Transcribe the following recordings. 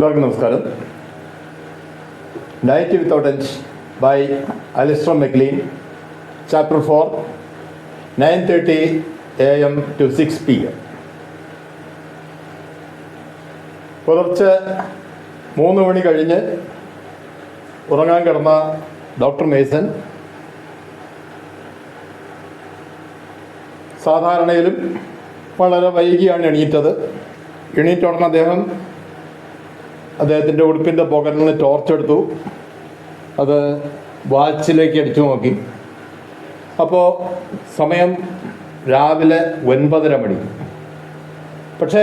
എല്ലാവർക്കും നമസ്കാരം. Night without end by Alistair MacLean chapter four nine thirty A M to six P M പുലർച്ചെ മൂന്ന് മണി കഴിഞ്ഞ് ഉറങ്ങാൻ കിടന്ന ഡോക്ടർ മേസൻ സാധാരണയിലും വളരെ വൈകിയാണ് എണീറ്റത്. എണീറ്റ ഉടനെ അദ്ദേഹം അദ്ദേഹത്തിന്റെ ഉടുപ്പിന്റെ പോക്കറ്റിൽ നിന്ന് ടോർച്ച് എടുത്തു. അത് വാച്ചിലേക്ക് അടിച്ചു നോക്കി. അപ്പോൾ സമയം രാവിലെ ഒൻപതര മണി. പക്ഷേ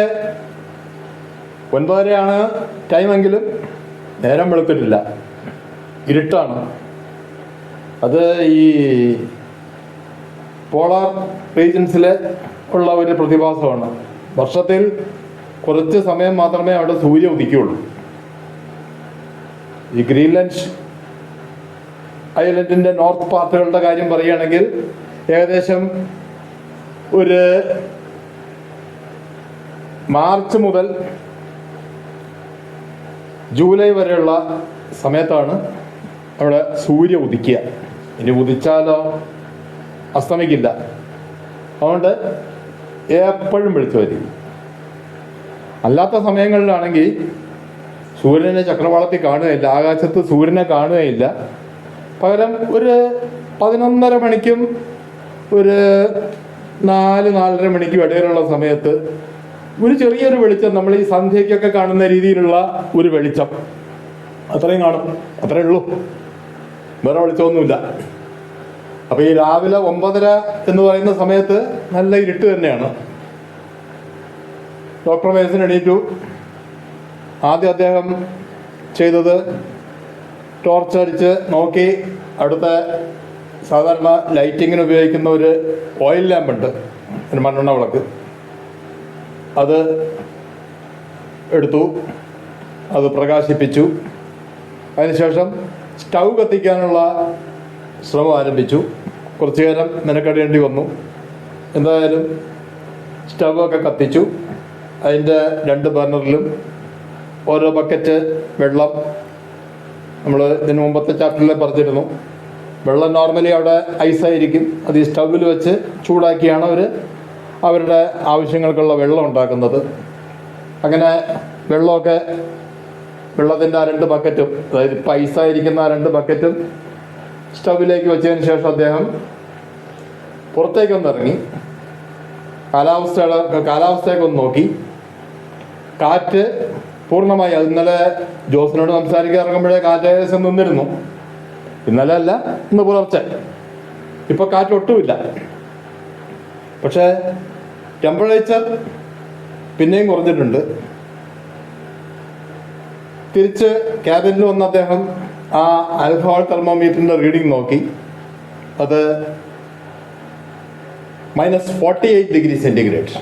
ഒൻപതരയാണ് ടൈമെങ്കിലും നേരം വെളുത്തിട്ടില്ല. ഇരുട്ടാണ്. അത് ഈ പോളാർ റീജൻസിൽ ഉള്ള ഒരു പ്രതിഭാസമാണ്. വർഷത്തിൽ കുറച്ച് സമയം മാത്രമേ അവിടെ സൂര്യ ഉദിക്കുകയുള്ളൂ. ഈ ഗ്രീൻലൻഡ് ഐലൻഡിന്റെ നോർത്ത് പാർട്ടുകളുടെ കാര്യം പറയുകയാണെങ്കിൽ ഏകദേശം ഒരു മാർച്ച് മുതൽ ജൂലൈ വരെയുള്ള സമയത്താണ് അവിടെ സൂര്യ ഉദിക്കുക. ഇനി ഉദിച്ചാലോ? അസ്തമിക്കില്ല. അതുകൊണ്ട് എപ്പോഴും വരും അല്ലാത്ത സമയങ്ങളിലാണെങ്കിൽ സൂര്യനെ ചക്രവാളത്തിൽ കാണുകയില്ല ആകാശത്ത് സൂര്യനെ കാണുകയില്ല. പകരം ഒരു പതിനൊന്നര മണിക്കും ഒരു നാല് നാലര മണിക്കും ഇടയിലുള്ള സമയത്ത് ഒരു ചെറിയൊരു വെളിച്ചം നമ്മൾ ഈ സന്ധ്യയ്ക്കൊക്കെ കാണുന്ന രീതിയിലുള്ള ഒരു വെളിച്ചം. അത്രയും കാണും അത്രേ ഉള്ളൂ. വേറെ വെളിച്ചമൊന്നുമില്ല. അപ്പൊ ഈ രാവിലെ ഒമ്പതര എന്ന് പറയുന്ന സമയത്ത് നല്ല ഇരുട്ട് തന്നെയാണ്. ഡോക്ടർ മേസൻ എണീറ്റു. ആദ്യം അദ്ദേഹം ചെയ്തത് ടോർച്ച് അടിച്ച് നോക്കി. അടുത്ത സാധാരണ ലൈറ്റിങ്ങിന് ഉപയോഗിക്കുന്ന ഒരു ഓയിൽ ലാമ്പുണ്ട് ഒരു മണ്ണെണ്ണ വിളക്ക്. അത് എടുത്തു. അത് പ്രകാശിപ്പിച്ചു. അതിനുശേഷം സ്റ്റൗ കത്തിക്കാനുള്ള ശ്രമം ആരംഭിച്ചു. കുറച്ചു നേരം മെനക്കെടേണ്ടി വന്നു. എന്തായാലും സ്റ്റൗ ഒക്കെ കത്തിച്ചു. അതിന്റെ രണ്ട് ബർണറിലും ഓരോ ബക്കറ്റ് വെള്ളം നമ്മൾ ഇതിന് മുമ്പത്തെ ചാപ്റ്ററിൽ പറഞ്ഞിരുന്നു. വെള്ളം നോർമലി അവിടെ ഐസായിരിക്കും അത് ഈ സ്റ്റൗവിൽ വെച്ച് ചൂടാക്കിയാണ് അവർ അവരുടെ ആവശ്യങ്ങൾക്കുള്ള വെള്ളം ഉണ്ടാക്കുന്നത്. അങ്ങനെ വെള്ളമൊക്കെ വെള്ളത്തിന്റെ ആ രണ്ട് ബക്കറ്റും അതായത് ഇപ്പം ഐസായിരിക്കുന്ന ആ രണ്ട് ബക്കറ്റും സ്റ്റൗവിലേക്ക് വെച്ചതിന് ശേഷം അദ്ദേഹം പുറത്തേക്കൊന്ന് ഇറങ്ങി. കാലാവസ്ഥയുടെ കാലാവസ്ഥയൊക്കെ ഒന്ന് നോക്കി. കാറ്റ് പൂർണമായി. അത് ഇന്നലെ ജോസിനോട് സംസാരിക്കാൻ ഇറങ്ങുമ്പോഴേ കാറ്റേശം നിന്നിരുന്നു. ഇന്നലെ അല്ല ഇന്ന് പുലർച്ചെ. ഇപ്പൊ കാറ്റ് ഒട്ടുമില്ല. പക്ഷേ ടെമ്പറേച്ചർ പിന്നെയും കുറഞ്ഞിട്ടുണ്ട്. തിരിച്ച് ക്യാബിനിൽ വന്ന അദ്ദേഹം ആ ആൽഫോൾ തെർമോമീറ്ററിന്റെ റീഡിംഗ് നോക്കി. അത് minus forty eight degree centigrade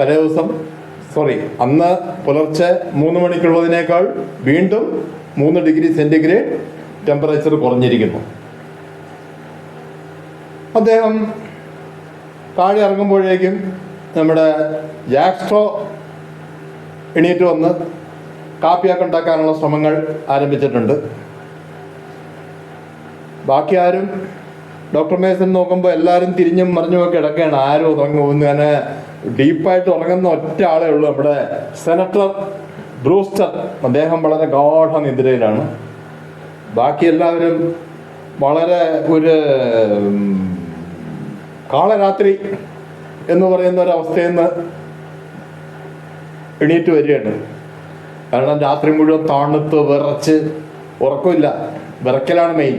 തലേ ദിവസം സോറി അന്ന് പുലർച്ചെ മൂന്ന് മണിക്കുള്ളതിനേക്കാൾ വീണ്ടും മൂന്ന് ഡിഗ്രി സെന്റിഗ്രേഡ് ടെമ്പറേച്ചർ കുറഞ്ഞിരിക്കുന്നു. അദ്ദേഹം താഴെ ഇറങ്ങുമ്പോഴേക്കും നമ്മുടെ ജാക്സ്ട്രോ എണീറ്റ് വന്ന് കാപ്പിയൊക്കെ ഉണ്ടാക്കാനുള്ള ശ്രമങ്ങൾ ആരംഭിച്ചിട്ടുണ്ട്. ബാക്കി ആരും ഡോക്ടർ മേസൻ നോക്കുമ്പോൾ എല്ലാവരും തിരിഞ്ഞും മറിഞ്ഞുമൊക്കെ കിടക്കുകയാണ്. ആരും ഉറങ്ങും അങ്ങനെ ഡീപ്പായിട്ട് ഉറങ്ങുന്ന ഒറ്റ ആളേ ഉള്ളൂ നമ്മുടെ സെനറ്റർ ബ്രൂസ്റ്റർ. അദ്ദേഹം വളരെ ഗാഠ നിദ്രയിലാണ്. ബാക്കി എല്ലാവരും വളരെ ഒരു കാളരാത്രി എന്ന് പറയുന്ന ഒരവസ്ഥയിൽ നിന്ന് എണീറ്റ് വരികയാണ്. കാരണം രാത്രി മുഴുവൻ തണുത്ത് വിറച്ച് ഉറക്കമില്ല. വിറക്കലാണ് മെയിൻ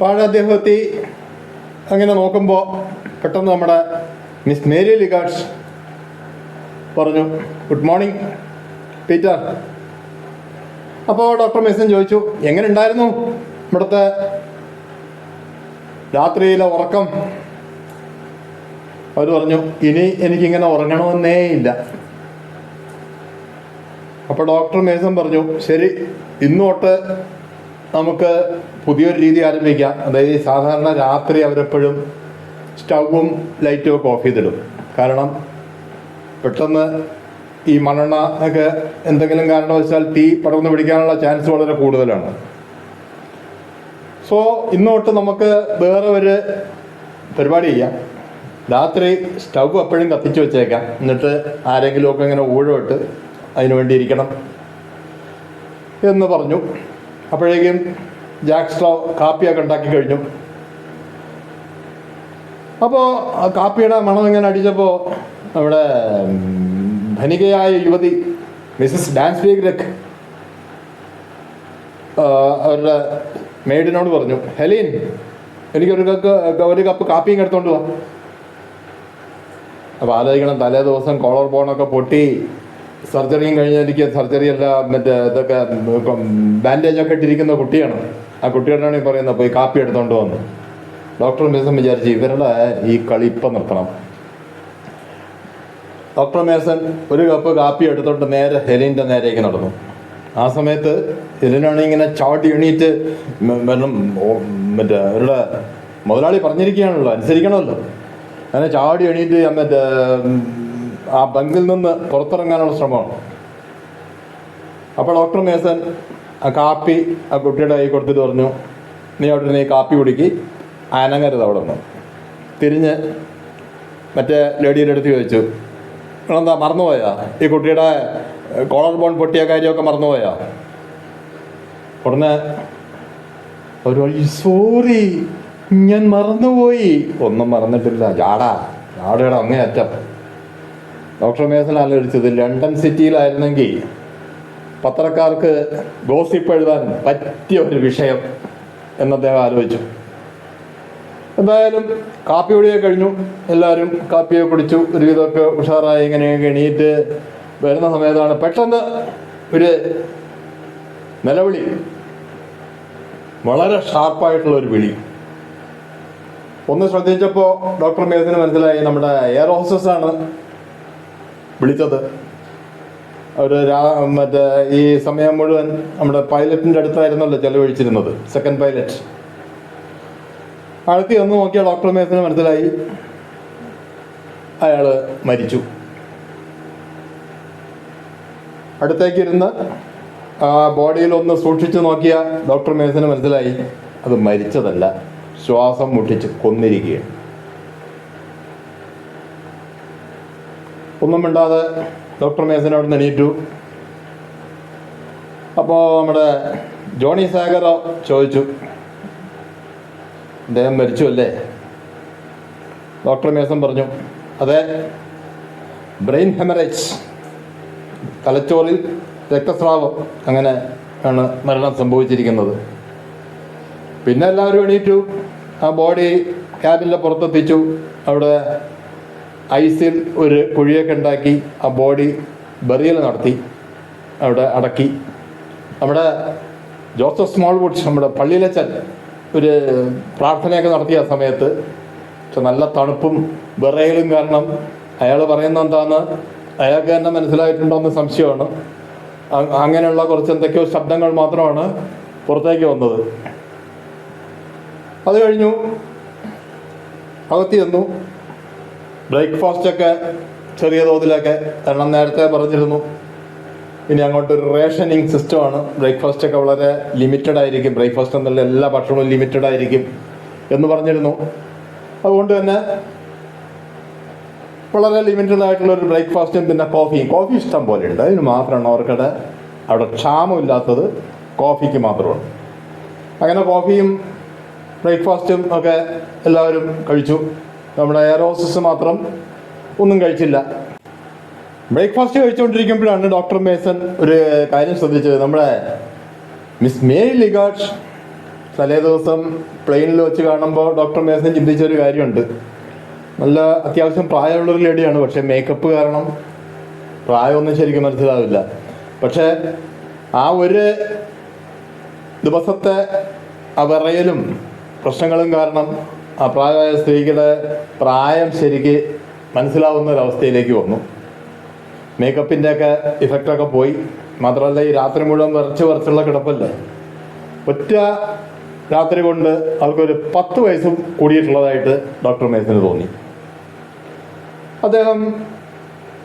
പാഴ അദ്ദേഹത്തി അങ്ങനെ നോക്കുമ്പോൾ പെട്ടെന്ന് നമ്മുടെ മിസ് മേരി ലിഗാഡ്സ് പറഞ്ഞു ഗുഡ് മോർണിംഗ് പീറ്റർ അപ്പോൾ ഡോക്ടർ മെസ്സൻ ചോദിച്ചു എങ്ങനെ ഉണ്ടായിരുന്നു ഇവിടുത്തെ രാത്രിയിലെ ഉറക്കം? അവർ പറഞ്ഞു ഇനി എനിക്കിങ്ങനെ ഉറങ്ങണമെന്നേ ഇല്ല. അപ്പോൾ ഡോക്ടർ മേസൻ പറഞ്ഞു ശരി ഇന്ന് തൊട്ട് നമുക്ക് പുതിയൊരു രീതി ആരംഭിക്കാം. അതായത് സാധാരണ രാത്രി അവരെപ്പോഴും സ്റ്റൗവും ലൈറ്റും ഒക്കെ ഓഫ് ചെയ്തിടും. കാരണം പെട്ടെന്ന് ഈ മണ്ണെണ്ണ ഒക്കെ എന്തെങ്കിലും കാരണവശാൽ തീ പടർന്നു പിടിക്കാനുള്ള ചാൻസ് വളരെ കൂടുതലാണ്. സോ ഇന്നോട്ട് നമുക്ക് വേറെ ഒരു പരിപാടി ചെയ്യാം. രാത്രി സ്റ്റൗ എപ്പോഴും കത്തിച്ച് വെച്ചേക്കാം. എന്നിട്ട് ആരെങ്കിലുമൊക്കെ ഇങ്ങനെ ഊഴമിട്ട് അതിനു വേണ്ടി ഇരിക്കണം എന്ന് പറഞ്ഞു. അപ്പോഴേക്കും ജാക്ക് സ്ട്രോ കാപ്പിയൊക്കെ ഉണ്ടാക്കി കഴിഞ്ഞു. അപ്പോൾ കാപ്പിയുടെ മണം ഇങ്ങനെ അടിച്ചപ്പോൾ നമ്മുടെ ധനികയായ യുവതി മിസ്സസ് ഡാൻസ് ബീഗ്രക്ക് അവരുടെ മെയ്ഡിനോട് പറഞ്ഞു ഹെലീൻ എനിക്കൊരു കപ്പ് ഒരു കപ്പ് കാപ്പിയും എടുത്തോണ്ട് പോവാം അപ്പോൾ ആലോചിക്കണം തലേ ദിവസം കോളർ ബോണൊക്കെ പൊട്ടി സർജറിയും കഴിഞ്ഞിരിക്കുക സർജറി അല്ല മറ്റേ ഇതൊക്കെ ബാൻഡേജ് ഒക്കെ ഇട്ടിരിക്കുന്ന കുട്ടിയാണ്. ആ കുട്ടിയോടാണ് ഈ പറയുന്നത് പോയി കാപ്പി എടുത്തോണ്ട് വന്നു. ഡോക്ടർ മേസൻ വിചാരിച്ചു ഇവരുടെ ഈ കളി ഇപ്പം നിർത്തണം. ഡോക്ടർ മേസൻ ഒരു കപ്പ് കാപ്പി എടുത്തോണ്ട് നേരെ ഹെലിന്റെ നേരേക്ക് നടന്നു. ആ സമയത്ത് ഹെലിനാണ് ഇങ്ങനെ ചാട്ടി എണീറ്റ് മറ്റേ അവരുടെ മുതലാളി പറഞ്ഞിരിക്കുകയാണല്ലോ അനുസരിക്കണമല്ലോ. അങ്ങനെ ചാടി എണീറ്റ് മറ്റേ ആ ബങ്കിൽ നിന്ന് പുറത്തിറങ്ങാനുള്ള ശ്രമമാണ്. അപ്പോൾ ഡോക്ടർ മേസൻ ആ കാപ്പി ആ കുട്ടിയുടെ കൈ കൊടുത്തിട്ട് പറഞ്ഞു നീ അവിടെ നീ കാപ്പി കുടിക്കി. അനങ്ങരുത് അവിടെ നിന്ന്. തിരിഞ്ഞ് മറ്റേ ലേഡിയുടെ അടുത്ത് ചോദിച്ചു നിങ്ങളെന്താ മറന്നുപോയാ? ഈ കുട്ടിയുടെ കോളർ ബോൺ പൊട്ടിയ കാര്യമൊക്കെ മറന്നുപോയാ? ഉടനെ ഒരു സോറി ഞാൻ മറന്നുപോയി. ഒന്നും മറന്നിട്ടില്ല. ജാടാ ജാടയുടെ അങ്ങേയറ്റം. ഡോക്ടർ മേസൻ ആലോചിച്ചത് ലണ്ടൻ സിറ്റിയിലായിരുന്നെങ്കിൽ പത്രക്കാർക്ക് ഗോസിപ്പ് എഴുതാൻ പറ്റിയ ഒരു വിഷയം എന്ന് അദ്ദേഹം ആലോചിച്ചു. എന്തായാലും കാപ്പി കുടിയൊക്കെ കഴിഞ്ഞു. എല്ലാവരും കാപ്പിയൊക്കെ കുടിച്ചു. ഒരുവിധമൊക്കെ ഉഷാറായി. ഇങ്ങനെയൊക്കെ എണീറ്റ് വരുന്ന സമയത്താണ് പെട്ടെന്ന് ഒരു നിലവിളി. വളരെ ഷാർപ്പായിട്ടുള്ള ഒരു വിളി. ഒന്ന് ശ്രദ്ധിച്ചപ്പോൾ ഡോക്ടർ മേസിന് മനസ്സിലായി. നമ്മുടെ എയർ ഹോസ്റ്റസ് ആണ് വിളിച്ചത്. അവർ മറ്റേ ഈ സമയം മുഴുവൻ നമ്മുടെ പൈലറ്റിന്റെ അടുത്തായിരുന്നല്ലോ ചെലവഴിച്ചിരുന്നത് സെക്കൻഡ് പൈലറ്റ് അടുത്ത് ഒന്ന് നോക്കിയ ഡോക്ടർ മേസിന് മനസ്സിലായി. അയാൾ മരിച്ചു. അടുത്തേക്ക് ഇരുന്ന് ആ ബോഡിയിൽ ഒന്ന് സൂക്ഷിച്ചു നോക്കിയ ഡോക്ടർ മേസിന് മനസ്സിലായി. അത് മരിച്ചതല്ല ശ്വാസം മുട്ടിച്ച് കൊന്നിരിക്കുകയാണ്. ഒന്നും മിണ്ടാതെ ഡോക്ടർ മേസൻ അവിടെ നിന്ന് എണീറ്റു. അപ്പോൾ നമ്മുടെ ജോണി സാഗർ ചോദിച്ചു അദ്ദേഹം മരിച്ചു അല്ലേ? ഡോക്ടർ മേസൻ പറഞ്ഞു അതെ ബ്രെയിൻ ഹെമറേജ് തലച്ചോറിൽ രക്തസ്രാവം അങ്ങനെ ആണ് മരണം സംഭവിച്ചിരിക്കുന്നത്. പിന്നെ എല്ലാവരും എണീറ്റു ആ ബോഡി ക്യാബിന്റെ പുറത്തെത്തിച്ചു അവിടെ ഐസിൽ ഒരു കുഴിയൊക്കെ ഉണ്ടാക്കി ആ ബോഡി ബറിയൽ നടത്തി അവിടെ അടക്കി. നമ്മുടെ ജോസഫ് സ്മോൾ വുഡ്സ് നമ്മുടെ പള്ളിയിലച്ചൻ ഒരു പ്രാർത്ഥനയൊക്കെ നടത്തിയ സമയത്ത് പക്ഷെ നല്ല തണുപ്പും വിറയലും കാരണം അയാൾ പറയുന്ന എന്താന്ന് അയാൾക്ക് തന്നെ മനസ്സിലായിട്ടുണ്ടോയെന്ന് സംശയമാണ്. അങ്ങനെയുള്ള കുറച്ച് എന്തൊക്കെയോ ശബ്ദങ്ങൾ മാത്രമാണ് പുറത്തേക്ക് വന്നത്. അത് കഴിഞ്ഞു അകത്തി ചെന്നു ബ്രേക്ക്ഫാസ്റ്റ് ഒക്കെ ചെറിയ തോതിലൊക്കെ കാരണം നേരത്തെ പറഞ്ഞിരുന്നു. ഇനി അങ്ങോട്ട് ഒരു റേഷനിങ് സിസ്റ്റമാണ്. ബ്രേക്ക്ഫാസ്റ്റ് ഒക്കെ വളരെ ലിമിറ്റഡ് ആയിരിക്കും ബ്രേക്ക്ഫാസ്റ്റ് എന്നുള്ള എല്ലാ ഭക്ഷണവും ലിമിറ്റഡ് ആയിരിക്കും എന്ന് പറഞ്ഞിരുന്നു. അതുകൊണ്ട് തന്നെ വളരെ ലിമിറ്റഡ് ആയിട്ടുള്ള ഒരു ബ്രേക്ക്ഫാസ്റ്റും പിന്നെ കോഫിയും. കോഫി ഇഷ്ടം പോലെ ഉണ്ട്. അതിന് മാത്രമാണ് അവർക്കടെ അവിടെ ക്ഷാമമില്ലാത്തത് കോഫിക്ക് മാത്രമാണ്. അങ്ങനെ കോഫിയും ബ്രേക്ക്ഫാസ്റ്റും ഒക്കെ എല്ലാവരും കഴിച്ചു. നമ്മുടെ എയറോസിസ് മാത്രം ഒന്നും കഴിച്ചില്ല. ബ്രേക്ക്ഫാസ്റ്റ് കഴിച്ചുകൊണ്ടിരിക്കുമ്പോഴാണ് ഡോക്ടർ മേസൺ ഒരു കാര്യം ശ്രദ്ധിച്ചത്. നമ്മുടെ മിസ് മേരി ലിഗാഡ് തലേ ദിവസം പ്ലെയിനിൽ വെച്ച് കാണുമ്പോൾ ഡോക്ടർ മേസൺ ചിന്തിച്ച ഒരു കാര്യമുണ്ട്. നല്ല അത്യാവശ്യം പ്രായമുള്ളൊരു ലേഡിയാണ് പക്ഷേ മേക്കപ്പ് കാരണം പ്രായമൊന്നും ശരിക്കും മനസ്സിലാവില്ല. പക്ഷേ ആ ഒരു ദിവസത്തെ ആ വിറയലും പ്രശ്നങ്ങളും കാരണം ആ പ്രായമായ സ്ത്രീയുടെ പ്രായം ശരിക്ക് മനസ്സിലാവുന്ന ഒരവസ്ഥയിലേക്ക് വന്നു. മേക്കപ്പിന്റെ ഒക്കെ ഇഫക്റ്റൊക്കെ പോയി. മാത്രമല്ല ഈ രാത്രി മുഴുവൻ വിറച്ച് വിറച്ചുള്ള കിടപ്പല്ലേ? ഒറ്റ രാത്രി കൊണ്ട് അവർക്കൊരു പത്ത് വയസ്സും കൂടിയിട്ടുള്ളതായിട്ട് ഡോക്ടർ മേസിന് തോന്നി. അദ്ദേഹം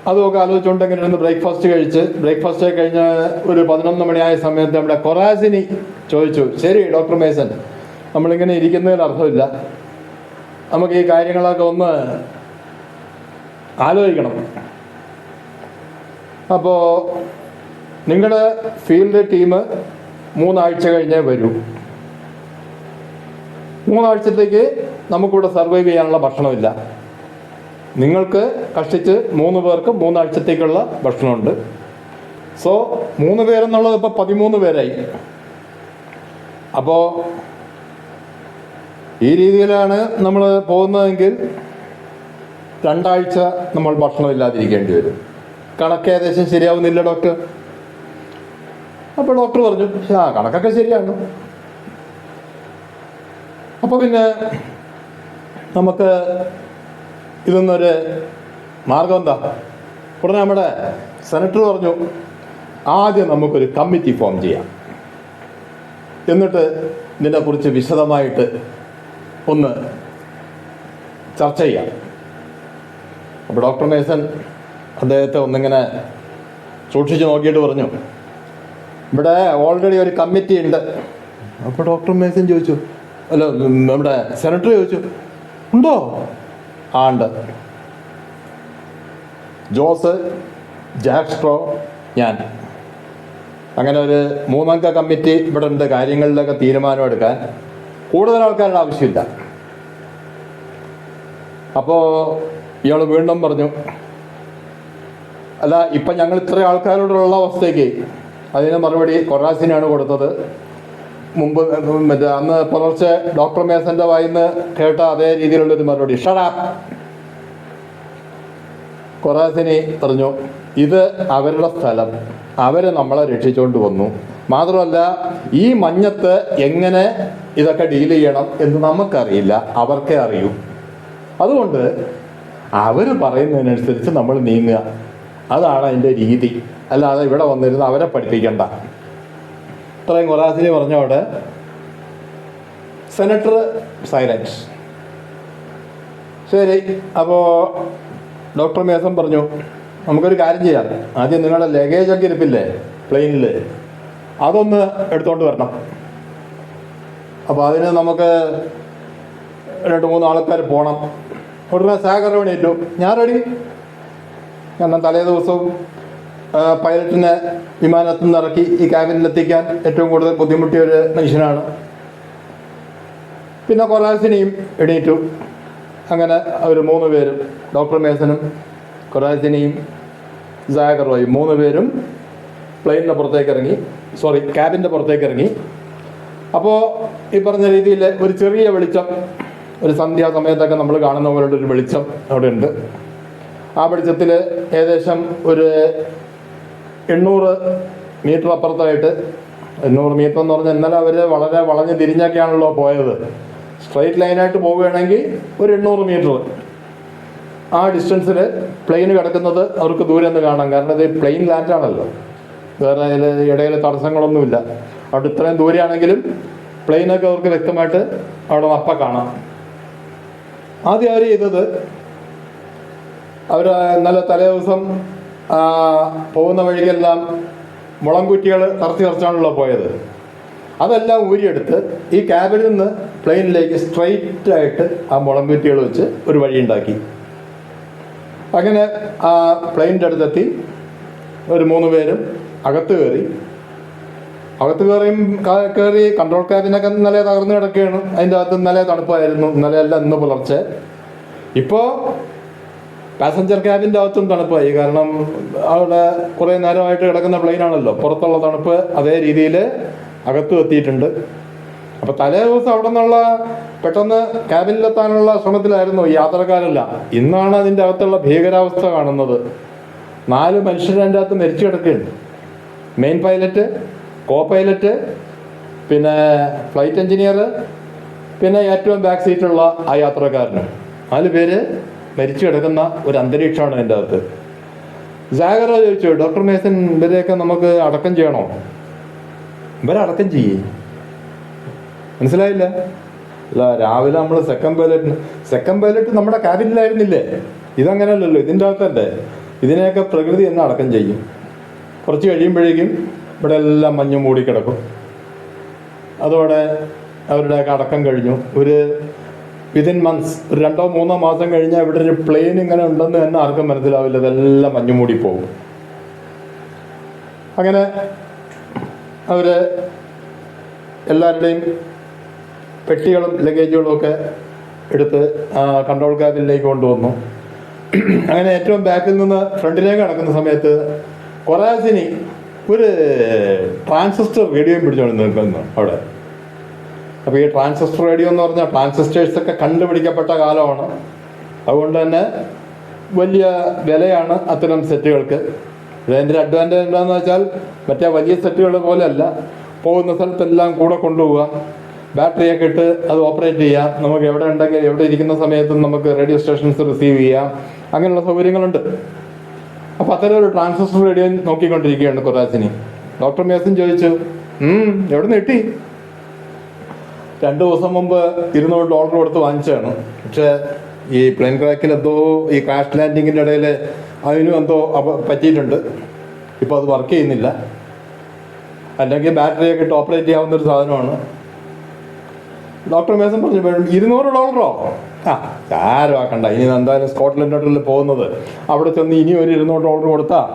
അതുമൊക്കെ ആലോചിച്ചുകൊണ്ട് ഇങ്ങനെ ഇരുന്ന് ബ്രേക്ക്ഫാസ്റ്റ് കഴിച്ച് ബ്രേക്ക്ഫാസ്റ്റ് കഴിഞ്ഞ ഒരു പതിനൊന്ന് മണിയായ സമയത്ത് നമ്മുടെ കൊറാസിനി ചോദിച്ചു ശരി ഡോക്ടർ മേസൻ നമ്മളിങ്ങനെ ഇരിക്കുന്നതിന് അർത്ഥമില്ല നമുക്ക് ഈ കാര്യങ്ങളൊക്കെ ഒന്ന് ആലോചിക്കണം. അപ്പോൾ നിങ്ങളുടെ ഫീൽഡ് ടീം മൂന്നാഴ്ച കഴിഞ്ഞേ വരൂ. മൂന്നാഴ്ചത്തേക്ക് നമുക്കിവിടെ സർവൈവ് ചെയ്യാനുള്ള ഭക്ഷണമില്ല. നിങ്ങൾക്ക് കഷ്ടിച്ച് മൂന്ന് പേർക്ക് മൂന്നാഴ്ചത്തേക്കുള്ള ഭക്ഷണമുണ്ട്. സോ മൂന്ന് പേരെന്നുള്ളത് ഇപ്പോൾ പതിമൂന്ന് പേരായി. അപ്പോൾ ഈ രീതിയിലാണ് നമ്മൾ പോകുന്നതെങ്കിൽ രണ്ടാഴ്ച നമ്മൾ ഭക്ഷണം ഇല്ലാതിരിക്കേണ്ടി വരും. കണക്ക് ഏകദേശം ശരിയാവുന്നില്ല ഡോക്ടർ. അപ്പോൾ ഡോക്ടർ പറഞ്ഞു ആ കണക്കൊക്കെ ശരിയാണ്. അപ്പോൾ പിന്നെ നമുക്ക് ഇതൊന്നൊരു മാർഗം എന്താ? ഉടനെ നമ്മുടെ സെനറ്റർ പറഞ്ഞു ആദ്യം നമുക്കൊരു കമ്മിറ്റി ഫോം ചെയ്യാം. എന്നിട്ട് ഇതിനെക്കുറിച്ച് വിശദമായിട്ട് ഒന്ന് ചർച്ച ചെയ്യാം. അപ്പോൾ ഡോക്ടർ നേസൻ അദ്ദേഹത്തെ ഒന്നിങ്ങനെ സൂക്ഷിച്ച് നോക്കിയിട്ട് പറഞ്ഞു. ഇവിടെ ഓൾറെഡി ഒരു കമ്മിറ്റി ഉണ്ട്. അപ്പോൾ ഡോക്ടർ മേസൻ ചോദിച്ചു. അല്ല നമ്മുടെ സെനറ്റർ ചോദിച്ചു. ഉണ്ടോ? ആ ഉണ്ട്. ജോസ് ജാക്സ്ട്രോ ഞാൻ. അങ്ങനെ ഒരു മൂന്നംഗ കമ്മിറ്റി ഇവിടെ ഉണ്ട്. കാര്യങ്ങളിലൊക്കെ തീരുമാനം എടുക്കാൻ. കൂടുതൽ ആൾക്കാരുടെ ആവശ്യമില്ല. അപ്പോൾ ഇയാൾ വീണ്ടും പറഞ്ഞു അല്ല ഇപ്പം ഞങ്ങൾ ഇത്ര ആൾക്കാരോടുള്ള അവസ്ഥയ്ക്ക് അതിന് മറുപടി കൊറാസിനാണ് കൊടുത്തത്. മുമ്പ് മറ്റേ അന്ന് പുലർച്ചെ ഡോക്ടർ മേസന്റെ വായിന്ന് കേട്ട അതേ രീതിയിലുള്ളൊരു മറുപടി. ഷടാ കൊറാസിനി പറഞ്ഞു ഇത് അവരുടെ സ്ഥലം. അവർ നമ്മളെ രക്ഷിച്ചുകൊണ്ട് വന്നു. മാത്രമല്ല ഈ മഞ്ഞത്ത് എങ്ങനെ ഇതൊക്കെ ഡീൽ ചെയ്യണം എന്ന് നമുക്കറിയില്ല. അവർക്കേ അറിയൂ. അതുകൊണ്ട് അവർ പറയുന്നതിനനുസരിച്ച് നമ്മൾ നീങ്ങുക. അതാണ് അതിന്റെ രീതി. അല്ലാതെ ഇവിടെ വന്നിരുന്ന് അവരെ പഠിപ്പിക്കണ്ട. ഇത്രയും കൊറാസിനി പറഞ്ഞോട് സെനറ്റർ സൈലൻസ് ശരി അപ്പോൾ ഡോക്ടർ മേസം പറഞ്ഞു നമുക്കൊരു കാര്യം ചെയ്യാം. ആദ്യം നിങ്ങളുടെ ലഗേജൊക്കെ ഇരിപ്പില്ലേ? പ്ലെയിനിൽ അതൊന്ന് എടുത്തോണ്ട് വരണം. അപ്പോൾ അതിന് നമുക്ക് രണ്ട് മൂന്ന് ആൾക്കാർ പോകണം ഉടനെ എണീറ്റു ഞാൻ റെഡി കാരണം തലേ ദിവസവും പൈലറ്റിനെ വിമാനത്തിൽ നിന്ന് ഇറക്കി ഈ ക്യാബിനിലെത്തിക്കാൻ ഏറ്റവും കൂടുതൽ ബുദ്ധിമുട്ടിയ ഒരു മനുഷ്യനാണ്. പിന്നെ കൊറാസിനെയും എണീറ്റു. അങ്ങനെ അവർ മൂന്ന് പേരും ഡോക്ടർ മേസനും കൊറാസിനെയും ജാഗറോയും മൂന്ന് പേരും പ്ലെയിനിന്റെ പുറത്തേക്ക് ഇറങ്ങി. സോറി ക്യാബിന്റെ പുറത്തേക്ക് ഇറങ്ങി. അപ്പോൾ ഈ പറഞ്ഞ രീതിയിൽ ഒരു ചെറിയ വെളിച്ചം ഒരു സന്ധ്യാസമയത്തൊക്കെ നമ്മൾ കാണുന്ന പോലുള്ള ഒരു വെളിച്ചം അവിടെ ഉണ്ട് ആ വെളിച്ചത്തിൽ ഏകദേശം ഒരു എണ്ണൂറ് മീറ്റർ അപ്പുറത്തായിട്ട് എണ്ണൂറ് മീറ്റർ എന്ന് പറഞ്ഞാൽ ഇന്നലെ അവർ വളരെ വളഞ്ഞ് തിരിഞ്ഞൊക്കെയാണല്ലോ പോയത്. സ്ട്രൈറ്റ് ലൈനായിട്ട് പോവുകയാണെങ്കിൽ ഒരു എണ്ണൂറ് മീറ്റർ. ആ ഡിസ്റ്റൻസിൽ പ്ലെയിൻ കിടക്കുന്നത് അവർക്ക് ദൂരെ നിന്ന് കാണാം. കാരണം ഇത് പ്ലെയിൻ ലാൻഡാണല്ലോ. വേറെ അതിൽ ഇടയിൽ തടസ്സങ്ങളൊന്നുമില്ല. അവിടെ ഇത്രയും ദൂരെയാണെങ്കിലും പ്ലെയിനൊക്കെ അവർക്ക് വ്യക്തമായിട്ട് അവിടെ മപ്പ കാണാം. ആദ്യം അവർ ചെയ്തത് അവർ നല്ല തലേ ദിവസം പോകുന്ന വഴിക്കെല്ലാം മുളംകുറ്റികൾ തറച്ച് തറച്ചാണല്ലോ പോയത്. അതെല്ലാം ഊരിയെടുത്ത് ഈ ക്യാബിൽ നിന്ന് പ്ലെയിനിലേക്ക് സ്ട്രൈറ്റ് ആയിട്ട് ആ മുളംകുറ്റികൾ വെച്ച് ഒരു വഴി ഉണ്ടാക്കി. അങ്ങനെ ആ പ്ലെയിനിന്റെ അടുത്തെത്തി. ഒരു മൂന്ന് പേരും അകത്ത് കയറി. അകത്ത് കയറിയും കയറി കൺട്രോൾ ക്യാബിനൊക്കെ ഇന്നലെ തകർന്നു കിടക്കുകയാണ്. അതിന്റെ അകത്ത് ഇന്നലെ തണുപ്പായിരുന്നു. ഇന്നലെ അല്ല ഇന്ന് പുലർച്ചെ. ഇപ്പോൾ പാസഞ്ചർ ക്യാബിന്റെ അകത്തും തണുപ്പായി. കാരണം അവിടെ കുറേ നേരമായിട്ട് കിടക്കുന്ന പ്ലെയിനാണല്ലോ പുറത്തുള്ള തണുപ്പ് അതേ രീതിയിൽ അകത്തും എത്തിയിട്ടുണ്ട്. അപ്പോൾ തലേ ദിവസം അവിടെ നിന്നുള്ള പെട്ടെന്ന് ക്യാബിനിലെത്താനുള്ള ശ്രമത്തിലായിരുന്നു യാത്രക്കാരെല്ലാം. ഇന്നാണ് അതിന്റെ അകത്തുള്ള ഭീകരാവസ്ഥ കാണുന്നത്. നാല് മനുഷ്യരെ അതിന്റെ അകത്ത് മരിച്ചു കിടക്കുകയുണ്ട് മെയിൻ പൈലറ്റ് കോ പൈലറ്റ് പിന്നെ ഫ്ലൈറ്റ് എഞ്ചിനീയർ പിന്നെ ഏറ്റവും ബാക്ക് സീറ്റുള്ള ആ യാത്രക്കാരനും. നാല് പേര് മരിച്ചു കിടക്കുന്ന ഒരു അന്തരീക്ഷമാണ് അതിന്റെ അകത്ത്. ജാഗ്രത ചോദിച്ചു ഡോക്ടർ മേസൻ ഇവരെയൊക്കെ നമുക്ക് അടക്കം ചെയ്യണോ? ഇവരെ അടക്കം ചെയ്യേ. മനസ്സിലായില്ല? അല്ല രാവിലെ നമ്മൾ സെക്കൻഡ് പൈലറ്റ് സെക്കൻഡ് പൈലറ്റ് നമ്മുടെ ക്യാബിനിലായിരുന്നില്ലേ ഇതങ്ങനെയല്ലല്ലോ ഇതിന്റെ അകത്തല്ലേ? ഇതിനെയൊക്കെ പ്രകൃതി തന്നെ അടക്കം ചെയ്യും. കുറച്ച് കഴിയുമ്പോഴേക്കും ഇവിടെ എല്ലാം മഞ്ഞ് മൂടിക്കിടക്കും. അതോടെ അവരുടെ അടക്കം കഴിഞ്ഞു. ഒരു വിതിൻ മന്ത്സ് ഒരു രണ്ടോ മൂന്നോ മാസം കഴിഞ്ഞാൽ ഇവിടെ ഒരു പ്ലെയിൻ ഇങ്ങനെ ഉണ്ടെന്ന് തന്നെ ആർക്കും മനസ്സിലാവില്ല. ഇതെല്ലാം മഞ്ഞ് മൂടി പോകും അങ്ങനെ അവർ എല്ലാവരുടെയും പെട്ടികളും ലഗേജുകളും ഒക്കെ എടുത്ത് കൺട്രോൾ ക്യാബിനിലേക്ക് കൊണ്ടുവന്നു. അങ്ങനെ ഏറ്റവും ബാക്കിൽ നിന്ന് ഫ്രണ്ടിലേക്ക് നടക്കുന്ന സമയത്ത് കൊറാസിനി ഒരു ട്രാൻസിസ്റ്റർ റേഡിയോയും പിടിച്ചുകൊണ്ട് നിൽക്കുന്നു അവിടെ. അപ്പോൾ ഈ ട്രാൻസിസ്റ്റർ റേഡിയോ എന്ന് പറഞ്ഞാൽ ട്രാൻസിസ്റ്റേഴ്സ് ഒക്കെ കണ്ടുപിടിക്കപ്പെട്ട കാലമാണ്. അതുകൊണ്ട് തന്നെ വലിയ വിലയാണ് അത്തരം സെറ്റുകൾക്ക്. ഇതിന്റെ അഡ്വാന്റേജ് എന്താണെന്ന് വെച്ചാൽ മറ്റേ വലിയ സെറ്റുകൾ പോലെയല്ല. പോകുന്ന സ്ഥലത്തെല്ലാം കൂടെ കൊണ്ടുപോവുക ബാറ്ററിയൊക്കെ ഇട്ട് അത് ഓപ്പറേറ്റ് ചെയ്യാം. നമുക്ക് എവിടെ ഉണ്ടെങ്കിൽ എവിടെ ഇരിക്കുന്ന സമയത്തും നമുക്ക് റേഡിയോ സ്റ്റേഷൻസ് റിസീവ് ചെയ്യാം. അങ്ങനെയുള്ള സൗകര്യങ്ങളുണ്ട്. അപ്പോൾ അത്തരം ഒരു ട്രാൻസ്ഫർ റേഡിയോ നോക്കിക്കൊണ്ടിരിക്കുകയാണ് കൊറാസിനി ഡോക്ടർ മേസൻ ചോദിച്ചു "ഉം, എവിടെ നിന്ന് കിട്ടി? രണ്ട് ദിവസം മുമ്പ് ഇരുന്നൂറ് ഡോളർ കൊടുത്ത് വാങ്ങിച്ചതാണ്. പക്ഷേ ഈ പ്ലെയിൻ ക്രാക്കിൽ എന്തോ ഈ ക്രാഷ് ലാൻഡിങ്ങിന്റെ ഇടയിൽ അതിനും എന്തോ പറ്റിയിട്ടുണ്ട്. ഇപ്പോൾ അത് വർക്ക് ചെയ്യുന്നില്ല. അല്ലെങ്കിൽ ബാറ്ററിയൊക്കെ ഇട്ട് ഓപ്പറേറ്റ് ചെയ്യാവുന്ന ഒരു സാധനമാണ്. ഡോക്ടർ മേസൻ പറഞ്ഞു "വേണം, ഇരുന്നൂറ് ഡോളറോ ആ ആരും ആക്കണ്ട ഇനി എന്തായാലും സ്കോട്ട്ലൻഡിൽ പോകുന്നത്. അവിടെ ചെന്ന് ഇനി ഒരു ഇരുന്നൂറ് ഡോളർ കൊടുത്താൽ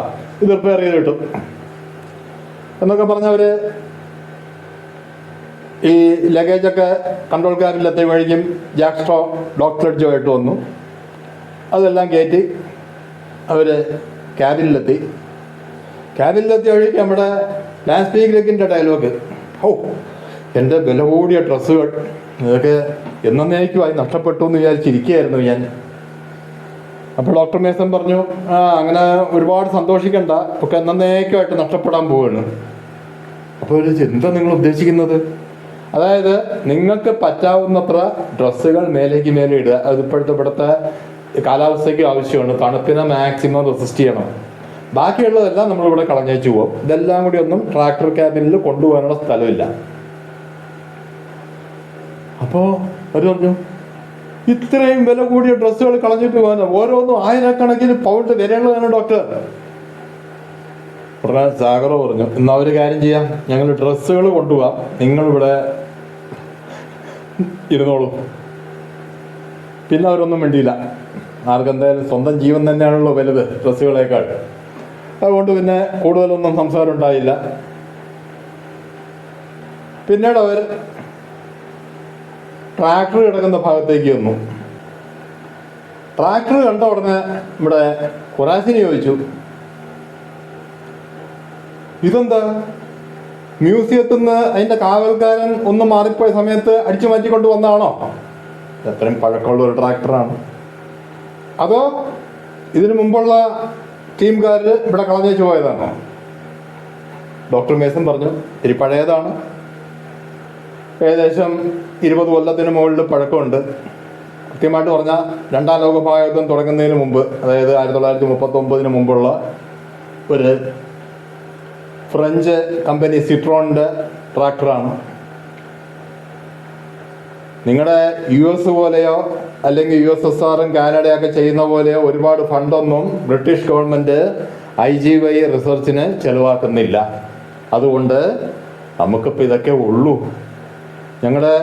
ഇത് റിപ്പയർ ചെയ്ത് കിട്ടും. എന്നൊക്കെ പറഞ്ഞവർ ഈ ലഗേജൊക്കെ കൺട്രോൾ ക്യാബിലെത്തിയ വഴിക്കും ജാക്സ്ട്രോ ഡോക്ടർ ജോ ആയിട്ട് വന്നു. അതെല്ലാം കയറ്റി അവർ ക്യാബിനിലെത്തി ക്യാബിനിലെത്തിയ വഴിക്ക് നമ്മുടെ ലാൻഡ് സ്പീക്കറിന്റെ ഡയലോഗ് ഓ എന്റെ വില കൂടിയ ഡ്രസ്സുകൾ. ഇതൊക്കെ എന്നേക്കുമായി നഷ്ടപ്പെട്ടു എന്ന് വിചാരിച്ചിരിക്കുകയായിരുന്നു ഞാൻ. അപ്പോൾ ഡോക്ടർ മേസൻ പറഞ്ഞു ആ അങ്ങനെ ഒരുപാട് സന്തോഷിക്കണ്ട. ഒക്കെ എന്നേക്കുമായിട്ട് നഷ്ടപ്പെടാൻ പോവുകയാണ്. അപ്പോൾ ഒരു എന്താ നിങ്ങൾ ഉദ്ദേശിക്കുന്നത്? അതായത് നിങ്ങൾക്ക് പറ്റാവുന്നത്ര ഡ്രസ്സുകൾ മേലേക്ക് മേലെ ഇടുക. അത് ഇപ്പോഴത്തെ ഇവിടുത്തെ കാലാവസ്ഥയ്ക്ക് ആവശ്യമാണ്. തണുപ്പിനെ മാക്സിമം റെസിസ്റ്റ് ചെയ്യണം. ബാക്കിയുള്ളതെല്ലാം നമ്മളിവിടെ കളഞ്ഞേച്ചു പോകും ഇതെല്ലാം കൂടി ഒന്നും ട്രാക്ടർ ക്യാബിനിൽ കൊണ്ടുപോകാനുള്ള സ്ഥലമില്ല. അപ്പോൾ അവർ പറഞ്ഞു ഇത്രയും വില കൂടിയ ഡ്രസ്സുകൾ കളഞ്ഞിട്ട് പോകാൻ ഓരോന്നും ആയിരക്കണക്കിന് പൗണ്ട് വിലയുള്ളതാണ് ഡോക്ടർ ഉടനെ സാഗർ പറഞ്ഞു എന്നാ ഒരു കാര്യം ചെയ്യാം. ഞങ്ങൾ ഡ്രസ്സുകൾ കൊണ്ടുപോകാം നിങ്ങളിവിടെ ഇരുന്നോളൂ. പിന്നെ അവരൊന്നും വേണ്ടിയില്ല ആർക്കെന്തായാലും സ്വന്തം ജീവൻ തന്നെയാണല്ലോ വലുത് ഡ്രസ്സുകളേക്കാൾ. അതുകൊണ്ട് പിന്നെ കൂടുതലൊന്നും സംസാരം ഉണ്ടായില്ല. പിന്നീട് അവർ ട്രാക്ടർ കിടക്കുന്ന ഭാഗത്തേക്ക് വന്നു. ട്രാക്ടർ കണ്ട ഉടനെ നമ്മുടെ ഖുറാസിനെ ചോദിച്ചു ഇതെന്താ? മ്യൂസിയത്തിൽ നിന്ന് അതിന്റെ കാവൽക്കാരൻ ഒന്ന് മാറിപ്പോയ സമയത്ത് അടിച്ചു മാറ്റിക്കൊണ്ട് വന്നതാണോ എത്രയും പഴക്കമുള്ള ഒരു ട്രാക്ടറാണ് അതോ ഇതിനു മുമ്പുള്ള ടീംകാർ ഇവിടെ കളഞ്ഞേച്ചു പോയതാണോ? ഡോക്ടർ മേസൻ പറഞ്ഞു ഇത്തിരി പഴയതാണ്. ഏകദേശം ഇരുപത് കൊല്ലത്തിന് മുകളിൽ പഴക്കമുണ്ട്. കൃത്യമായിട്ട് പറഞ്ഞാൽ രണ്ടാം ലോക മഹായുദ്ധം തുടങ്ങുന്നതിന് മുമ്പ് അതായത് ആയിരത്തി തൊള്ളായിരത്തി മുപ്പത്തി ഒമ്പതിന് മുമ്പുള്ള ഒരു ഫ്രഞ്ച് കമ്പനി സിട്രോണിന്റെ ട്രാക്ടറാണ്. നിങ്ങളുടെ യു എസ് പോലെയോ അല്ലെങ്കിൽ യു എസ് എസ് ആറും കാനഡയൊക്കെ ചെയ്യുന്ന പോലെയോ ഒരുപാട് ഫണ്ടൊന്നും British government I G Y റിസർച്ചിന് ചെലവാക്കുന്നില്ല. അതുകൊണ്ട് നമുക്കിപ്പോൾ ഇതൊക്കെ ഉള്ളൂ. ഞങ്ങളുടെ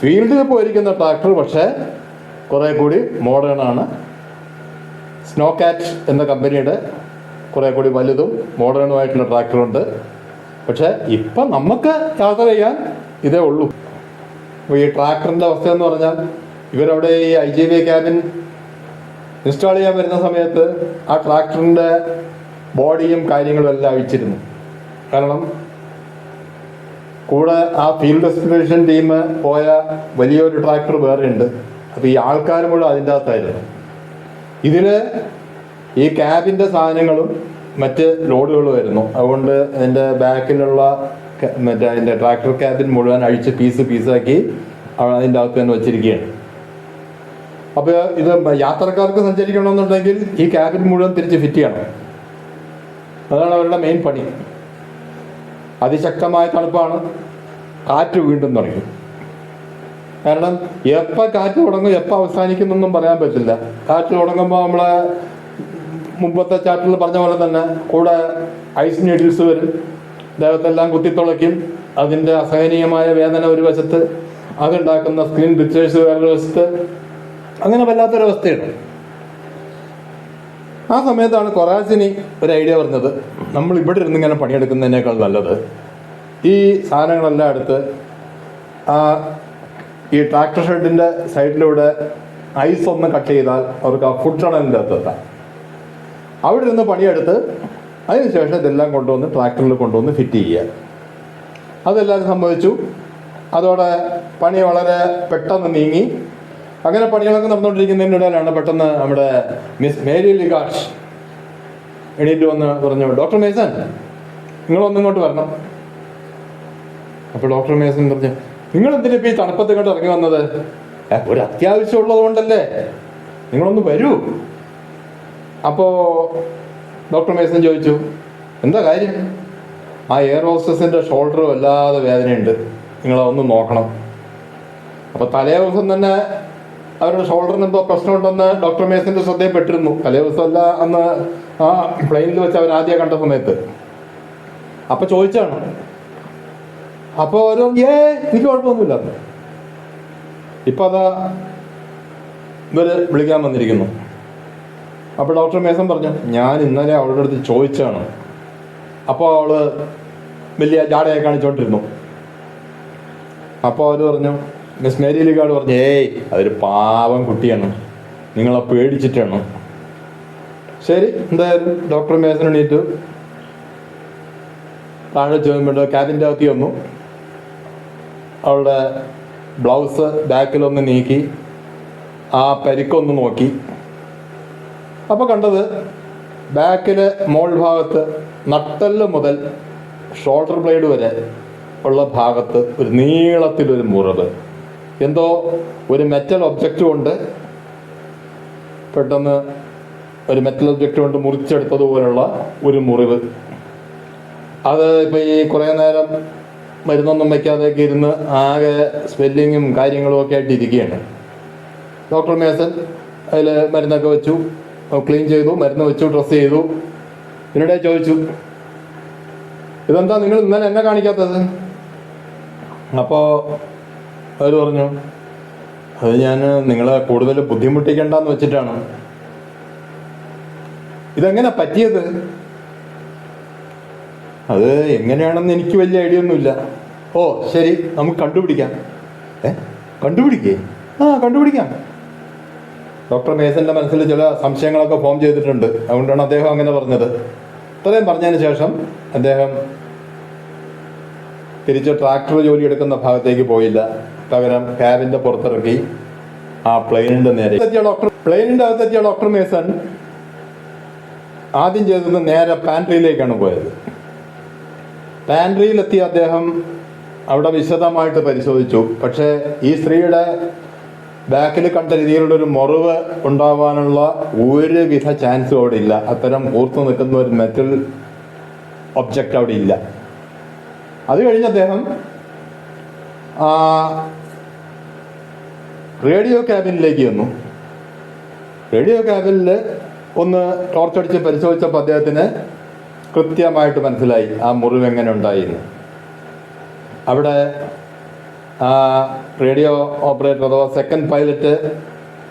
ഫീൽഡിൽ പോയിരിക്കുന്ന ട്രാക്ടർ പക്ഷേ കുറേ കൂടി മോഡേൺ ആണ്. സ്നോ കാറ്റ് എന്ന കമ്പനിയുടെ കുറേ കൂടി വലുതും മോഡേണുമായിട്ടുള്ള ട്രാക്ടറുണ്ട് പക്ഷേ ഇപ്പം നമുക്ക് യാത്ര ചെയ്യാൻ ഇതേ ഉള്ളൂ. അപ്പോൾ ഈ ട്രാക്ടറിന്റെ അവസ്ഥ എന്ന് പറഞ്ഞാൽ ഇവരവിടെ ഈ I G B cabin install ചെയ്യാൻ വരുന്ന സമയത്ത് ആ ട്രാക്ടറിന്റെ ബോഡിയും കാര്യങ്ങളും എല്ലാം അഴിച്ചിരുന്നു. കാരണം കൂടെ ആ ഫീൽഡ് എക്സ്പ്ലേഷൻ ടീം പോയ വലിയൊരു ട്രാക്ടർ വേറെ ഉണ്ട്. അപ്പോൾ ഈ ആൾക്കാർ മുഴുവൻ അതിന്റെ അകത്തായിരുന്നു. ഇതിൽ ഈ ക്യാബിന്റെ സാധനങ്ങളും മറ്റ് ലോഡുകളും ആയിരുന്നു. അതുകൊണ്ട് അതിന്റെ ബാക്കിലുള്ള മറ്റേ അതിന്റെ ട്രാക്ടർ ക്യാബിൻ മുഴുവൻ അഴിച്ച് പീസ് പീസാക്കി അതിന്റെ അകത്ത് തന്നെ വെച്ചിരിക്കുകയാണ്. അപ്പോൾ ഇത് യാത്രക്കാർക്ക് സഞ്ചരിക്കണമെന്നുണ്ടെങ്കിൽ ഈ ക്യാബിൻ മുഴുവൻ തിരിച്ച് ഫിറ്റ് ചെയ്യണം. അതാണ് അവരുടെ മെയിൻ പണി. അതിശക്തമായ തണുപ്പാണ്. കാറ്റ് വീണ്ടും തുടങ്ങി. കാരണം എപ്പോൾ കാറ്റ് തുടങ്ങും എപ്പോൾ അവസാനിക്കുന്നൊന്നും പറയാൻ പറ്റില്ല. കാറ്റ് തുടങ്ങുമ്പോൾ നമ്മളെ മുമ്പത്തെ ചാപ്റ്ററിൽ പറഞ്ഞ പോലെ തന്നെ കൂടെ ഐസ് നീഡിൽസ് വരും. ദേഹത്തെല്ലാം കുത്തിത്തുളയ്ക്കും. അതിന്റെ അസഹനീയമായ വേദന ഒരു വശത്ത് അതുണ്ടാക്കുന്ന സ്ക്രീൻ പിക്ചേഴ്സ് വേറൊരു വശത്ത്. അങ്ങനെ വല്ലാത്തൊരവസ്ഥയാണ് ആ സമയത്താണ് കൊറാസിനി ഒരു ഐഡിയ പറഞ്ഞത് നമ്മൾ ഇവിടെ ഇരുന്ന് ഇങ്ങനെ പണിയെടുക്കുന്നതിനേക്കാൾ നല്ലത്. ഈ സാധനങ്ങളെല്ലാം എടുത്ത് ആ ഈ ട്രാക്ടർ ഷെഡിന്റെ സൈഡിലൂടെ ഐസ് ഒന്ന് കട്ട് ചെയ്താൽ അവർക്ക് ആ ഫുഡ് ടണലിന്റെ അകത്ത് എത്താം. അവിടെ ഇരുന്ന് പണിയെടുത്ത് അതിനുശേഷം ഇതെല്ലാം കൊണ്ടുവന്ന് ട്രാക്ടറിൽ കൊണ്ടുവന്ന് ഫിറ്റ് ചെയ്യുക. അതെല്ലാം സംഭവിച്ചു. അതോടെ പണി വളരെ പെട്ടെന്ന് നീങ്ങി. അങ്ങനെ പണികളൊക്കെ നടന്നുകൊണ്ടിരിക്കുന്നതിനിടയിലാണ് പെട്ടെന്ന് നമ്മുടെ മിസ് മേരി ലിഗാഷ് എണീറ്റ് വന്ന് പറഞ്ഞു ഡോക്ടർ മേസൻ നിങ്ങളൊന്നും ഇങ്ങോട്ട് വരണം. അപ്പോൾ ഡോക്ടർ മേസൻ പറഞ്ഞു നിങ്ങൾ എന്തിനാ ഈ തണുപ്പത്ത് ഇങ്ങോട്ട് ഇറങ്ങി വന്നത്? ഒരു അത്യാവശ്യം ഉള്ളത് കൊണ്ടല്ലേ നിങ്ങളൊന്ന് വരൂ. അപ്പോ ഡോക്ടർ മേസൻ ചോദിച്ചു എന്താ കാര്യം? ആ എയർ ഹോസ്റ്റസിന്റെ ഷോൾഡർ വല്ലാതെ വേദനയുണ്ട്. നിങ്ങളതൊന്ന് നോക്കണം. അപ്പൊ തലേ ദിവസം തന്നെ അവരുടെ ഷോൾഡറിന് എന്തോ പ്രശ്നമുണ്ടെന്ന് ഡോക്ടർ മേസിന്റെ ശ്രദ്ധയിൽപ്പെട്ടിരുന്നു തലേ ദിവസമല്ല അന്ന് ആ പ്ലെയിനിൽ വെച്ച് അവർ ആദ്യം കണ്ട സമയത്ത്. അപ്പൊ ചോദിച്ചാണ്. അപ്പൊ ഒരു ഏ എനിക്ക് കുഴപ്പമൊന്നുമില്ല. ഇപ്പൊ അതാ ഇവർ വിളിക്കാൻ വന്നിരിക്കുന്നു. അപ്പൊ ഡോക്ടർ മേസൻ പറഞ്ഞു ഞാൻ ഇന്നലെ അവളുടെ അടുത്ത് ചോദിച്ചാണ്. അപ്പോൾ അവൾ വലിയ ജാടയെ കാണിച്ചോണ്ടിരുന്നു. അപ്പോൾ അവർ പറഞ്ഞു മിസ് മേരി ലിഗാഡ് പറഞ്ഞു. ഏയ് അതൊരു പാവം കുട്ടിയാണ്. നിങ്ങളെ പേടിച്ചിട്ടാണ്. ശരി എന്തായാലും ഡോക്ടർ മേസൻ എണീറ്റു. താഴെ ചോദിക്കുമ്പോൾ ക്യാബിന്റെ അകത്തി വന്നു അവളുടെ ബ്ലൗസ് ബാക്കിലൊന്ന് നീക്കി ആ പരിക്കൊന്ന് നോക്കി. അപ്പോൾ കണ്ടത് ബാക്കിലെ മോൾ ഭാഗത്ത് നട്ടൽ മുതൽ ഷോൾഡർ ബ്ലേഡ് വരെ ഉള്ള ഭാഗത്ത് ഒരു നീളത്തിലൊരു മുറിവ്. എന്തോ ഒരു മെറ്റൽ ഒബ്ജക്റ്റ് കൊണ്ട് പെട്ടെന്ന് ഒരു മെറ്റൽ ഒബ്ജക്റ്റ് കൊണ്ട് മുറിച്ചെടുത്തതുപോലുള്ള ഒരു മുറിവ്. അത് ഇപ്പോൾ ഈ കുറേ നേരം മരുന്നൊന്നും വയ്ക്കാതെയൊക്കെ ഇരുന്ന് ആകെ സ്വെല്ലിങ്ങും കാര്യങ്ങളും ഒക്കെ ആയിട്ട് ഇരിക്കുകയാണ്. ഡോക്ടർ മേസൻ അതിൽ മരുന്നൊക്കെ വെച്ചു. ക്ലീൻ ചെയ്തു. മരുന്ന് വെച്ചു ഡ്രസ്സ് ചെയ്തു. ഇതിനിടെ ചോദിച്ചു ഇതെന്താ നിങ്ങൾ ഇന്നലെ എന്നെ കാണിക്കാത്തത്? അപ്പോൾ അവർ പറഞ്ഞു അത് ഞാൻ നിങ്ങളെ കൂടുതൽ ബുദ്ധിമുട്ടിക്കണ്ടെന്ന് വെച്ചിട്ടാണ്. ഇതെങ്ങനെ പറ്റിയത്? അത് എങ്ങനെയാണെന്ന് എനിക്ക് വലിയ ഐഡിയ ഒന്നുമില്ല. ഓ ശരി നമുക്ക് കണ്ടുപിടിക്കാം. ഏ കണ്ടുപിടിക്കേ? ആ കണ്ടുപിടിക്കാം. ഡോക്ടർ മേസന്റെ മനസ്സിൽ ചില സംശയങ്ങളൊക്കെ ഫോം ചെയ്തിട്ടുണ്ട്. അതുകൊണ്ടാണ് അദ്ദേഹം അങ്ങനെ പറഞ്ഞത്. ഇത്രയും പറഞ്ഞതിന് ശേഷം അദ്ദേഹം തിരിച്ച് ട്രാക്ടർ ജോലി എടുക്കുന്ന ഭാഗത്തേക്ക് പോയില്ല. പകരം ക്യാബിന്റെ പുറത്തിറക്കി ആ പ്ലെയിനിന്റെ നേരെ. ഡോക്ടർ പ്ലെയിനിന്റെ അകത്തെത്തിയ ഡോക്ടർ മേസൺ ആദ്യം ചെയ്തത് നേരെ പാൻട്രിയിലേക്കാണ് പോയത്. പാൻട്രിയിലെത്തിയ അദ്ദേഹം അവിടെ വിശദമായിട്ട് പരിശോധിച്ചു. പക്ഷേ ഈ സ്ത്രീയുടെ ബാക്കിൽ കണ്ട രീതിയിലുള്ള ഒരു മുറിവ് ഉണ്ടാവാനുള്ള ഒരുവിധ ചാൻസും അവിടെ ഇല്ല. അത്തരം കൂർത്തു നിൽക്കുന്ന ഒരു മെറ്റൽ ഒബ്ജക്റ്റ് അവിടെ ഇല്ല. അത് കഴിഞ്ഞ് അദ്ദേഹം റേഡിയോ ക്യാബിനിലേക്ക് വന്നു റേഡിയോ ക്യാബിനിൽ ഒന്ന് ടോർച്ചടിച്ച് പരിശോധിച്ചപ്പോൾ അദ്ദേഹത്തിന് കൃത്യമായിട്ട് മനസ്സിലായി ആ മുറിവ് എങ്ങനെ ഉണ്ടായിരുന്നു. അവിടെ റേഡിയോ ഓപ്പറേറ്റർ അഥവാ സെക്കൻഡ് പൈലറ്റ്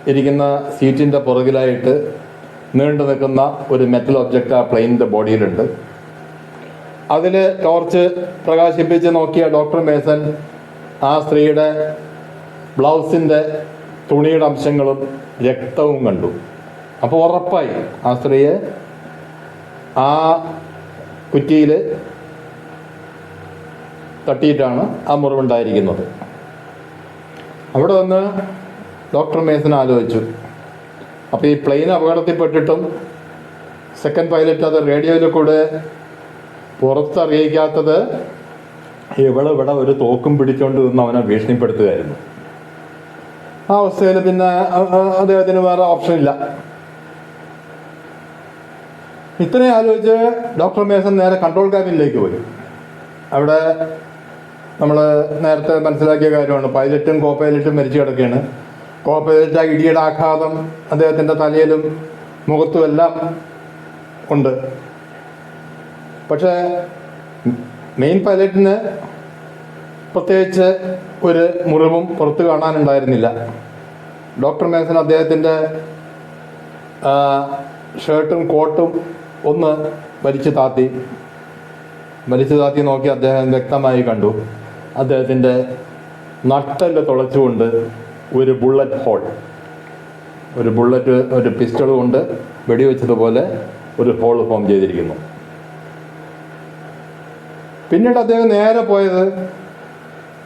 ഇരിക്കുന്ന സീറ്റിന്റെ പുറകിലായിട്ട് നീണ്ടു നിൽക്കുന്ന ഒരു മെറ്റൽ ഒബ്ജക്റ്റ് ആ പ്ലെയിനിന്റെ ബോഡിയിലുണ്ട്. അതിൽ ടോർച്ച് പ്രകാശിപ്പിച്ച് നോക്കിയ ഡോക്ടർ മേസൻ ആ സ്ത്രീയുടെ ബ്ലൗസിന്റെ തുണിയുടെ അംശങ്ങളും രക്തവും കണ്ടു. അപ്പോൾ ഉറപ്പായി ആ സ്ത്രീയെ ആ കുറ്റിയിൽ തട്ടിയിട്ടാണ് ആ മുറിവുണ്ടായിരിക്കുന്നത്. അവിടെ വന്ന് ഡോക്ടർ മേസൻ ആലോചിച്ചു. അപ്പോൾ ഈ പ്ലെയിൻ അപകടത്തിൽപ്പെട്ടിട്ടും സെക്കൻഡ് പൈലറ്റ് അത് റേഡിയോയിൽ കൂടെ പുറത്തറിയിക്കാത്തത് ഇവിടെ ഇവിടെ ഒരു തോക്കും പിടിച്ചോണ്ട് നിന്ന് അവനെ ഭീഷണിപ്പെടുത്തുകയായിരുന്നു. ആ അവസ്ഥയിൽ പിന്നെ അദ്ദേഹത്തിന് വേറെ ഓപ്ഷൻ ഇല്ല. ഇത്രയും ആലോചിച്ച് ഡോക്ടർ മേസൻ നേരെ കൺട്രോൾ ക്യാബിനിലേക്ക് പോയി. അവിടെ നമ്മൾ നേരത്തെ മനസ്സിലാക്കിയ കാര്യമാണ് പൈലറ്റും കോ പൈലറ്റും മരിച്ചു കിടക്കുകയാണ്. കോ പൈലറ്റ് ആ ഇടിയുടെ ആഘാതം അദ്ദേഹത്തിന്റെ തലയിലും മുഖത്തും എല്ലാം ഉണ്ട്. പക്ഷേ മെയിൻ പൈലറ്റിന് പ്രത്യേകിച്ച് ഒരു മുറിവും പുറത്ത് കാണാനുണ്ടായിരുന്നില്ല. ഡോക്ടർ മേസൻ അദ്ദേഹത്തിന്റെ ഷർട്ടും കോട്ടും ഒന്ന് വലിച്ചു താത്തി. വലിച്ചു താത്തി നോക്കി അദ്ദേഹം വ്യക്തമായി കണ്ടു. അദ്ദേഹത്തിന്റെ നട്ടൽ തുളച്ചുകൊണ്ട് ഒരു ബുള്ളറ്റ് ഹോൾ. ഒരു ബുള്ളറ്റ് ഒരു പിസ്റ്റൾ കൊണ്ട് വെടിവെച്ചതുപോലെ ഒരു ഹോൾ ഫോം ചെയ്തിരിക്കുന്നു. പിന്നീട് അദ്ദേഹം നേരെ പോയത്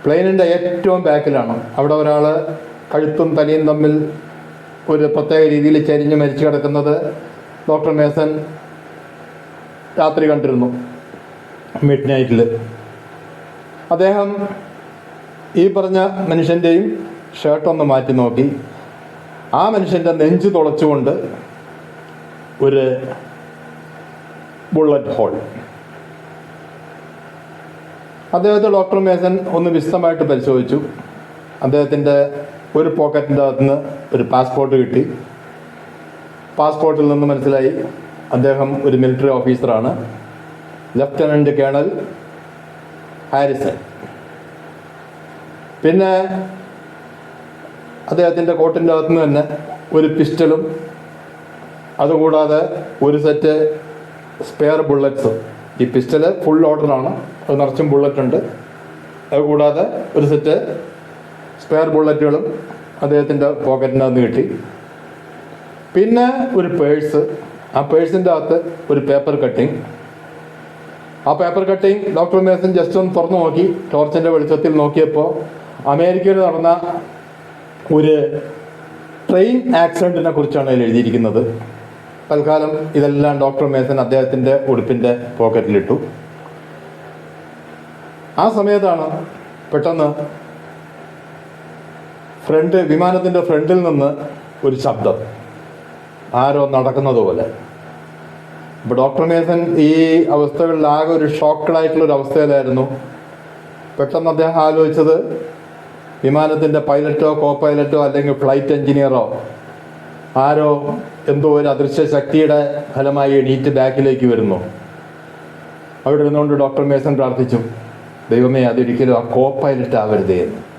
പ്ലെയിനിന്റെ ഏറ്റവും ബാക്കിലാണ്. അവിടെ ഒരാൾ കഴുത്തും തലയും തമ്മിൽ ഒരു പ്രത്യേക രീതിയിൽ ചരിഞ്ഞ് മരിച്ചു കിടക്കുന്നത് ഡോക്ടർ മേസൻ രാത്രി കണ്ടിരുന്നു മിഡ് നൈറ്റിൽ. അദ്ദേഹം ഈ പറഞ്ഞ മനുഷ്യന്റെയും ഷർട്ടൊന്ന് മാറ്റി നോക്കി. ആ മനുഷ്യന്റെ നെഞ്ച് തുളച്ചുകൊണ്ട് ഒരു ബുള്ളറ്റ് ഹോൾ അദ്ദേഹത്തെ ഡോക്ടർ മേസൻ ഒന്ന് വിശദമായിട്ട് പരിശോധിച്ചു. അദ്ദേഹത്തിന്റെ ഒരു പോക്കറ്റിന്റെ അകത്തുനിന്ന് ഒരു പാസ്പോർട്ട് കിട്ടി. പാസ്പോർട്ടിൽ നിന്ന് മനസ്സിലായി അദ്ദേഹം ഒരു മിലിറ്ററി ഓഫീസറാണ് ലഫ്റ്റനന്റ് കേണൽ ഹാരിസൺ പിന്നെ അദ്ദേഹത്തിന്റെ കോട്ടിന്റെ അകത്തുനിന്ന് തന്നെ ഒരു പിസ്റ്റലും അതുകൂടാതെ ഒരു സെറ്റ് സ്പെയർ ബുള്ളറ്റ്സ് ഈ പിസ്റ്റൽ ഫുൾ ഓർഡറാണ് അത് നിറച്ചും ബുള്ളറ്റ് ഉണ്ട്. അത് കൂടാതെ ഒരു സെറ്റ് സ്പെയർ ബുള്ളറ്റുകളും അദ്ദേഹത്തിന്റെ പോക്കറ്റിന്റെ അകത്ത് കിട്ടി. പിന്നെ ഒരു പേഴ്സ് ആ പേഴ്സിന്റെ അകത്ത് ഒരു പേപ്പർ കട്ടിങ് ആ paper cutting doctor Mason just ഒന്ന് തുറന്നു നോക്കി. ടോർച്ചിന്റെ വെളിച്ചത്തിൽ നോക്കിയപ്പോൾ അമേരിക്കയിൽ നടന്ന ഒരു ട്രെയിൻ ആക്സിഡന്റിനെ കുറിച്ചാണ് അതിൽ എഴുതിയിരിക്കുന്നത്. തൽക്കാലം ഇതെല്ലാം ഡോക്ടർ മേസൻ അദ്ദേഹത്തിന്റെ ഉടുപ്പിന്റെ പോക്കറ്റിലിട്ടു. ആ സമയത്താണ് പെട്ടെന്ന് ഫ്രണ്ട് വിമാനത്തിന്റെ ഫ്രണ്ടിൽ നിന്ന് ഒരു ശബ്ദം. ആരോ നടക്കുന്നത് പോലെ. അപ്പോൾ ഡോക്ടർ മേസൻ ഈ അവസ്ഥകളിൽ ആകെ ഒരു ഷോക്കഡായിട്ടുള്ള ഒരു അവസ്ഥയിലായിരുന്നു. പെട്ടെന്ന് അദ്ദേഹം ആലോചിച്ചത് വിമാനത്തിന്റെ പൈലറ്റോ കോ പൈലറ്റോ അല്ലെങ്കിൽ ഫ്ലൈറ്റ് എഞ്ചിനീയറോ ആരോ എന്തോ ഒരു അദൃശ്യ ശക്തിയുടെ ഫലമായി എണീറ്റ് ബാക്കിലേക്ക് വരുന്നു. അവിടെ ഇരുന്നുകൊണ്ട് ഡോക്ടർ മേസൻ പ്രാർത്ഥിച്ചു ദൈവമേ അതൊരിക്കലും ആ കോ പൈലറ്റ് ആവരുതേ എന്ന്.